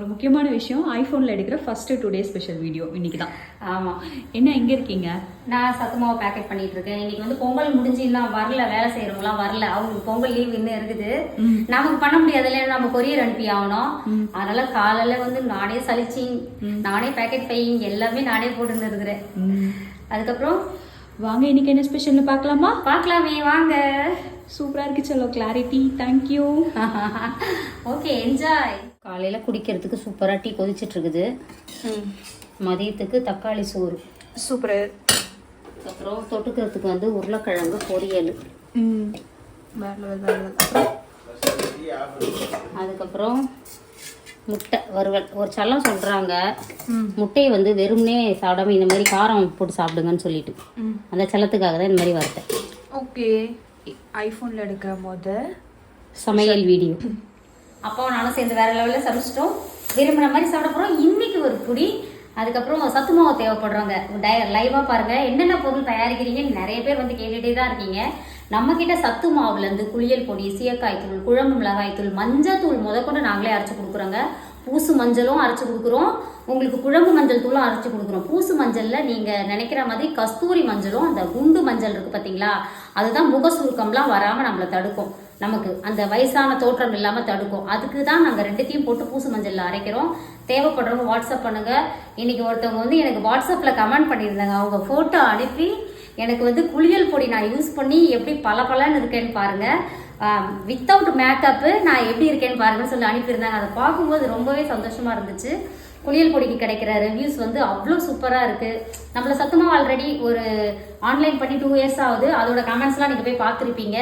ஒரு முக்கியமான விஷயம் ஐஃபோனில் எடுக்கிற first today special video இன்னைக்கு தான் ஆமா. என்ன எங்கே இருக்கீங்க? நான் சத்துமாவை பேக்கெட் பண்ணிட்டு இருக்கேன் இன்னைக்கு வந்து பொங்கல் முடிஞ்சு இன்னும் வரல வேலை செய்யறவங்களாம் வரல. அவங்களுக்கு பொங்கல் லீவ் இன்னும் இருக்குது. நமக்கு பண்ண முடியாதுல்ல நம்ம கொரியர் அனுப்பி ஆகணும். அதனால காலையில வந்து நானே சலிச்சு நானே பேக்கெட் பையிங் எல்லாமே நானே போட்டுன்னு இருக்கிறேன். அதுக்கப்புறம்? வாங்க இன்னைக்கு என்ன ஸ்பெஷல்னு பார்க்கலாமா? பார்க்கலாமே வாங்க. சூப்பராக இருக்கு சலோ clarity thank you okay enjoy காலையில குடிக்கிறதுக்கு சூப்பரா டீ கொதிச்சிட்டு இருக்குது மதியத்துக்கு தக்காளி சோறு சூப்பர் அப்புறம் தொட்டுக்கிறதுக்கு வந்து உருளைக்கிழங்கு பொரியல் அதுக்கப்புறம் முட்டை வறுவல் ஒரு சல்லம் சொல்றாங்க முட்டையை வந்து வெறும்னே சாப்பிடாம இந்த மாதிரி காரம் போட்டு சாப்பிடுங்கன்னு சொல்லிட்டு அந்த சல்லத்துக்காக தான் இந்த மாதிரி வறுத்தேன் ஓகே ஐஃபோனில் எடுக்கிற போது சமையல் வீடியோ அப்பாவும் நானும் சேர்ந்து வேற லெவலில் சமைச்சிட்டோம். விரும்பின மாதிரி சாப்பிட போகிறோம் இன்னைக்கு ஒரு புடி அதுக்கப்புறம் சத்து மாவு தேவைப்படுறவங்க டய லைவாக பாருங்கள் என்னென்ன பொருள் தயாரிக்கிறீங்கன்னு நிறைய பேர் வந்து கேட்டுகிட்டே தான் இருக்கீங்க. நம்மக்கிட்ட சத்து மாவுலேருந்து குளியல் பொடி சீயக்காய் தூள் குழம்பு மிளகாய் தூள் மஞ்சள் தூள் முதற்கொண்டு நாங்களே அரைச்சி கொடுக்குறோங்க. பூசு மஞ்சளும் அரைச்சு கொடுக்குறோம். உங்களுக்கு குழம்பு மஞ்சள் தூளும் அரைச்சு கொடுக்குறோம். பூசு மஞ்சளில் நீங்கள் நினைக்கிற மாதிரி கஸ்தூரி மஞ்சளும் அந்த குண்டு மஞ்சள் இருக்குது பார்த்தீங்களா அதுதான் முக சுருக்கம்லாம் வராமல் நம்மளை தடுக்கும். நமக்கு அந்த வயசான தோற்றம் இல்லாம தடுக்கும். அதுக்கு தான் நாங்க ரெண்டுத்தையும் போட்டு பூசு மஞ்சள்ல அரைக்கிறோம். தேவைப்படுறவங்க வாட்ஸ்அப் பண்ணுங்க. இன்னைக்கு ஒருத்தவங்க வந்து எனக்கு வாட்ஸ்அப்ல கமெண்ட் பண்ணியிருந்தாங்க. அவங்க போட்டோ அனுப்பி எனக்கு வந்து குளியல் பொடி நான் யூஸ் பண்ணி எப்படி பல இருக்கேன்னு பாருங்க. வித்தவுட் மேக்கப்பு நான் எப்படி இருக்கேன்னு பாருங்கன்னு சொல்லி அனுப்பியிருந்தாங்க. அதை பார்க்கும்போது ரொம்பவே சந்தோஷமா இருந்துச்சு. குளியல் பொடிக்கு கிடைக்கிற ரிவ்யூஸ் வந்து அவ்வளோ சூப்பராக இருக்குது நம்மள சத்துமா ஆல்ரெடி ஒரு ஆன்லைன் பண்ணி டூ இயர்ஸ் ஆகுது. அதோட கமெண்ட்ஸ்லாம் நீங்கள் போய் பார்த்துருப்பீங்க.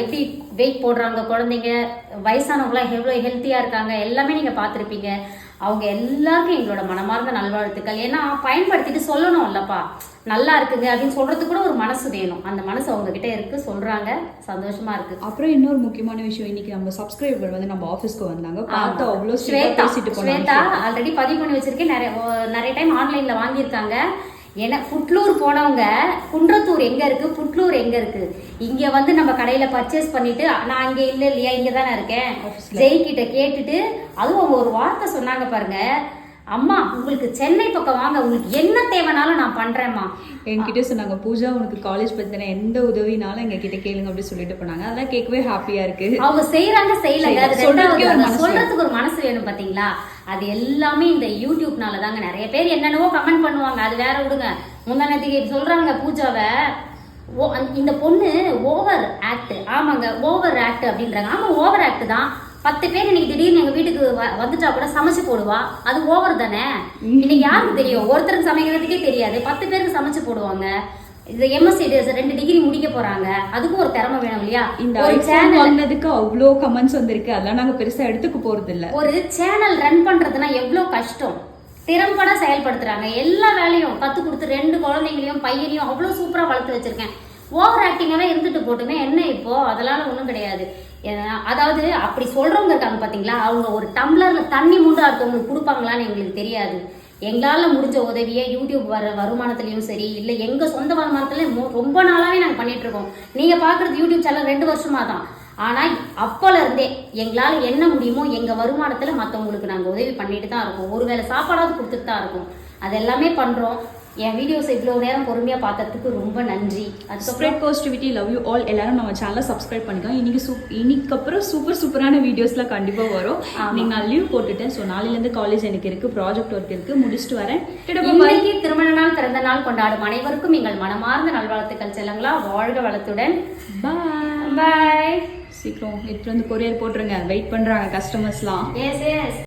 எப்படி வெயிட் போடுறாங்க குழந்தைங்க? வயசானவங்களாம் எவ்வளோ ஹெல்த்தியாக இருக்காங்க? எல்லாமே நீங்கள் பார்த்துருப்பீங்க. அவங்க எல்லாருக்கும் எங்களோட மனமார்ந்த நல்வாழ்த்துக்கள். ஏன்னா பயன்படுத்திட்டு சொல்லணும் இல்லப்பா. நல்லா இருக்குங்க அப்படின்னு சொல்றதுக்கு கூட ஒரு மனசு வேணும். அந்த மனசு அவங்க கிட்ட இருக்கு சொல்றாங்க. சந்தோஷமா இருக்கு. அப்புறம் இன்னொரு முக்கியமான விஷயம் இன்னைக்கு நம்ம சப்ஸ்கிரைபர் வந்து நம்ம ஆஃபீஸ்க்கு வந்தாங்க. பார்த்து அவ்வளோ ஸ்வேதா. ஸ்வேதா ஆல்ரெடி பதிவு பண்ணி வச்சிருக்கேன். நிறைய நிறைய டைம் ஆன்லைன்ல வாங்கியிருக்காங்க. ஏன்னா புட்லூர் போனவங்க குன்றத்தூர் எங்க இருக்கு? புட்லூர் எங்க இருக்கு? இங்க வந்து நம்ம கடையில பர்ச்சேஸ் பண்ணிட்டு நான் இங்க இல்ல இல்லையா இங்க தானே இருக்கேன் ஜெய் கிட்ட கேட்டுட்டு அதுவும் அவங்க ஒரு வார்த்தை சொன்னாங்க பாருங்க. அம்மா உங்களுக்கு சென்னை பக்கம் வாங்க உங்களுக்கு என்ன தேவைனாலும் நான் பண்றேம்மா. என்கிட்ட சொன்னாங்க பூஜா உனக்கு காலேஜ் பத்தின எந்த உதவினாலும் எங்க கிட்ட கேளுங்க அப்படி சொல்லிட்டு போனாங்க. அதெல்லாம் கேட்கவே ஹாப்பியா இருக்கு. அவங்க செய்யறாங்க செய்யலங்க அது சொல்றதுக்கே ஒரு மனசு வேணும் பாத்தீங்களா? அது எல்லாமே இந்த யூடியூப்னால தாங்க. நிறைய பேர் என்னென்னவோ கமெண்ட் பண்ணுவாங்க. அது வேற விடுங்க. முந்தானத்துக்கு சொல்றாங்க பூஜாவை. ஓ- இந்த பொண்ணு ஓவர் ஆக்ட் ஆமாங்க ஓவர் ஆக்ட் அப்படின்றாங்க. ஆமா ஓவர் ஆக்ட் தான். பத்து பேர் இன்னைக்கு திடீர்னு எங்க வீட்டுக்கு வந்துட்டா கூட சமைச்சு போடுவா. அது ஓவர் தானே? இன்னைக்கு யாருக்கு தெரியும்? ஒருத்தருக்கு சமைக்கிறதுக்கே தெரியாது. பத்து பேருக்கு சமைச்சு போடுவாங்க. இந்த எம்எஸ்சி ரெண்டு டிகிரி முடிக்க போறாங்க. அதுக்கும் ஒரு திறமை வேணும் இல்லையா? இந்த ஒரு சேனல் வாங்கினதுக்கு அவ்வளோ கமெண்ட்ஸ் வந்திருக்கு. அதெல்லாம் நாங்க பெருசா எடுத்துக்க போறது இல்ல. ஒரு சேனல் ரன் பண்றதுனா எவ்வளோ கஷ்டம்? திறம்பட செயல்படுத்துறாங்க. எல்லா வேலையும் கத்து கொடுத்து ரெண்டு குழந்தைங்களையும் பையனையும் அவ்வளோ சூப்பரா வளர்த்து வச்சிருக்கேன். ஓவர் ஆக்டிங்காக இருந்துட்டு போட்டுமே என்ன இப்போ? அதெல்லாம் ஒன்றும் கிடையாது. அதாவது அப்படி சொல்றவங்க இருக்காங்க பார்த்தீங்களா அவங்க ஒரு டம்ளர்ல தண்ணி மூண்டு அடுத்தவங்களுக்கு கொடுப்பாங்களான்னு எங்களுக்கு தெரியாது. எங்களால் முடிஞ்ச உதவியை யூடியூப் வர வருமானத்துலேயும் சரி இல்லை எங்கள் சொந்த வருமானத்துலேயும் ரொம்ப நாளாகவே நாங்கள் பண்ணிகிட்ருக்கோம் இருக்கோம். பார்க்குறது யூடியூப் சேனல் ரெண்டு வருஷமாக தான். ஆனால் அப்போலேருந்தே எங்களால் என்ன முடியுமோ எங்கள் வருமானத்தில் மற்றவங்களுக்கு நாங்கள் உதவி பண்ணிட்டு தான் இருக்கோம். ஒருவேளை சாப்பாடாவது கொடுத்துட்டு தான் இருக்கோம். அது எல்லாமே பண்ணுறோம் என் வீடியோஸ் இவ்வளவு நேரம் பொறுமையா பார்த்ததுக்கு ரொம்ப நன்றி. அதுக்கப்புறம் spread positivity love you all எல்லாரும் நம்ம சேனலை சப்ஸ்கிரைப் பண்ணிக்கோங்க. இன்னைக்கு சூப் இன்னைக்கு அப்புறம் சூப்பர் சூப்பரான வீடியோஸ்லாம் கண்டிப்பா வரும். இன்னைக்கு நான் லீவ் போட்டுட்டேன். ஸோ நாளையிலேருந்து காலேஜ் எனக்கு இருக்கு ப்ராஜெக்ட் ஒர்க் இருக்கு. முடிச்சுட்டு வரேன். இன்னைக்கு திருமண நாள் பிறந்த நாள் கொண்டாடும் அனைவருக்கும் எங்கள் மனமார்ந்த நல்வாழ்த்துக்கள் செல்லுங்களா. வாழ்க வளத்துடன். பாய் பாய் சீக்கிரம் எடுத்துட்டு வந்து கொரியர் போட்டுருங்க. வெயிட் பண்றாங்க கஸ்டமர்ஸ்லாம் எஸ் எஸ்